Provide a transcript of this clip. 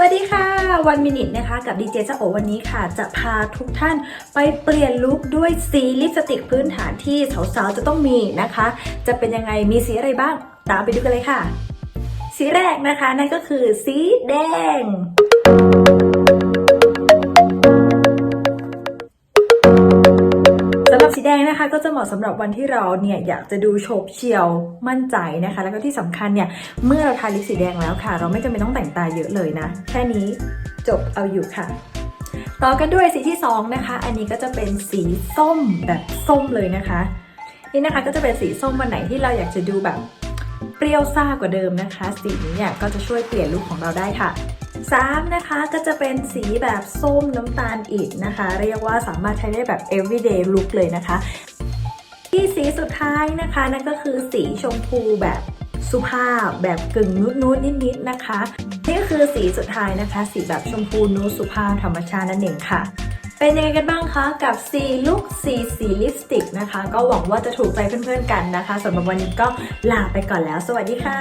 วัสดีค่ะวันมินิทนะคะกับดีเจเจ้าโอวันนี้ค่ะ จะพาทุกท่านไปเปลี่ยนลุคด้วยสีลิปสติกพื้นฐานที่สาวๆจะต้องมีนะคะ จะเป็นยังไงมีสีอะไรบ้าง ตามไปดูกันเลยค่ะ สีแรกนะคะนั่นก็คือสีแดง ดงนะคะก็จะเหมาะสำหรับวันที่เราเนี่ยอยากจะดูโฉบเฉี่ยวมั่นใจนะคะ แล้วก็ที่สำคัญเนี่ยเมื่อเราทาลิปสีแดงแล้วค่ะ เราไม่จำเป็นต้องแต่งตาเยอะเลยนะ แค่นี้จบเอาอยู่ค่ะต่อกันด้วยสีที่สองนะคะ อันนี้ก็จะเป็นสีส้มแบบส้มเลยนะคะ นี่นะคะก็จะเป็นสีส้มวันไหนที่เราอยากจะดูแบบเปรี้ยวซ่ากว่าเดิมนะคะ สีนี้เนี่ยก็จะช่วยเปลี่ยนลุคของเราได้ค่ะ 3นะคะก็จะเป็นสีแบบส้มน้ำตาลอิฐนะคะ เรียกว่าสามารถใช้ได้แบบ everyday look เลยนะคะ ที่สีสุดท้ายนะคะนั่นก็คือสีชมพูแบบสุภาพแบบกึ่งนุดนุดนิดนิดๆนะคะนี่ก็คือสีสุดท้ายนะคะ สีแบบชมพูนูดสุภาพธรรมชาตินั่นเองค่ะ เป็นยังไงกันบ้างคะกับสีลุคสีสีลิปสติกนะคะ ก็หวังว่าจะถูกใจเพื่อนๆกันนะคะสำหรับวันนี้ก็ลาไปก่อนแล้ว สวัสดีค่ะ